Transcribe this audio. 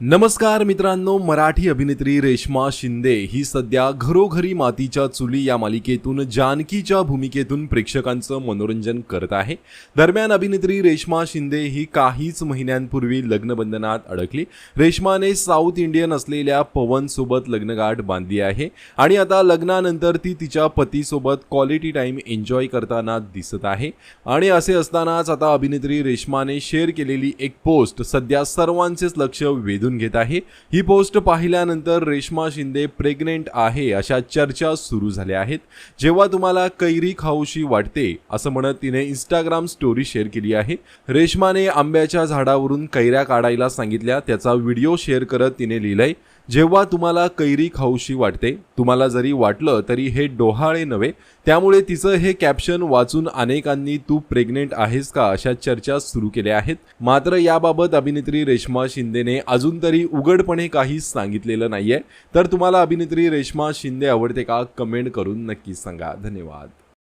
नमस्कार मित्रांनो मराठी अभिनेत्री रेश्मा शिंदे ही सध्या घरोघरी मातीच्या चुली या मालिकेतून जानकीच्या भूमिकेतून प्रेक्षकांचं मनोरंजन करत आहे. दरम्यान अभिनेत्री रेश्मा शिंदे ही काहीच महिन्यांपूर्वी लग्नबंधनात अडकली. रेश्माने साऊथ इंडियन असलेल्या पवनसोबत लग्नगाठ बांधली आहे आणि आता लग्नानंतर ती तिच्या पतीसोबत क्वालिटी टाईम एन्जॉय करताना दिसत आहे. आणि असे असतानाच आता अभिनेत्री रेश्माने शेअर केलेली एक पोस्ट सध्या सर्वांचेच लक्ष वेधून घेत आहे. ही पोस्ट पाहिल्यानंतर रेश्मा शिंदे प्रेग्नेंट आहे अशा चर्चा सुरू झाल्या आहेत. जेव्हा तुम्हाला कैरी खाऊशी वाटते असं म्हणत तिने इंस्टाग्राम स्टोरी शेअर केली आहे. रेश्माने आंब्याच्या झाडावरून कैऱ्या काढायला सांगितल्या. त्याचा व्हिडिओ शेअर करत तिने लिहिलंय जेव्हा तुम्हाला कैरी खाऊशी वाटते तुम्हाला जरी वाटलं तरी हे डोहाळे नव्हे. त्यामुळे तिचं हे कॅप्शन वाचून अनेकांनी तू प्रेग्नेंट आहेस का? अशा चर्चा सुरू केल्या आहेत. मात्र याबाबत अभिनेत्री रेश्मा शिंदेने अजून तरी उघडपणे काहीच सांगितलेलं नाहीये. तर तुम्हाला अभिनेत्री रेश्मा शिंदे आवडते का? कमेंट करून नक्की सांगा. धन्यवाद.